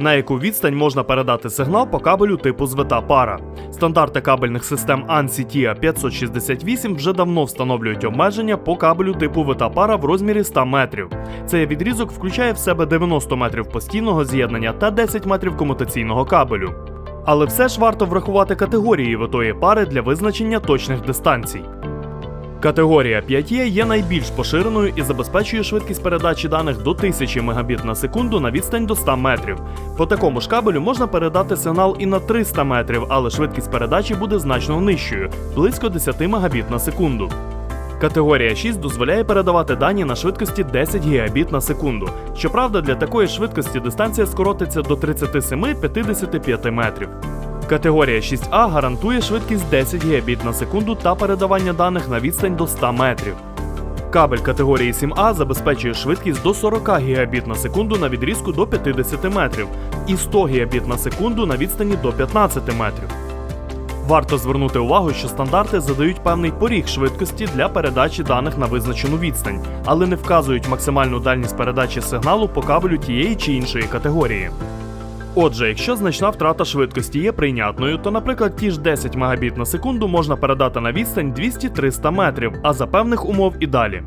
на яку відстань можна передати сигнал по кабелю типу звита пара. Стандарти кабельних систем ANSI TIA 568 вже давно встановлюють обмеження по кабелю типу вита пара в розмірі 100 метрів. Цей відрізок включає в себе 90 метрів постійного з'єднання та 10 метрів комутаційного кабелю. Але все ж варто врахувати категорії витої пари для визначення точних дистанцій. Категорія 5E є найбільш поширеною і забезпечує швидкість передачі даних до 1000 Мбіт на секунду на відстань до 100 метрів. По такому ж кабелю можна передати сигнал і на 300 метрів, але швидкість передачі буде значно нижчою близько 10 Мбіт на секунду. Категорія 6 дозволяє передавати дані на швидкості 10 Гбіт на секунду. Щоправда, для такої швидкості дистанція скоротиться до 37-55 метрів. Категорія 6А гарантує швидкість 10 Гбіт на секунду та передавання даних на відстань до 100 метрів. Кабель категорії 7А забезпечує швидкість до 40 Гбіт на секунду на відрізку до 50 метрів і 100 Гбіт на секунду на відстані до 15 метрів. Варто звернути увагу, що стандарти задають певний поріг швидкості для передачі даних на визначену відстань, але не вказують максимальну дальність передачі сигналу по кабелю тієї чи іншої категорії. Отже, якщо значна втрата швидкості є прийнятною, то, наприклад, ті ж 10 Мбіт на секунду можна передати на відстань 200-300 метрів, а за певних умов і далі.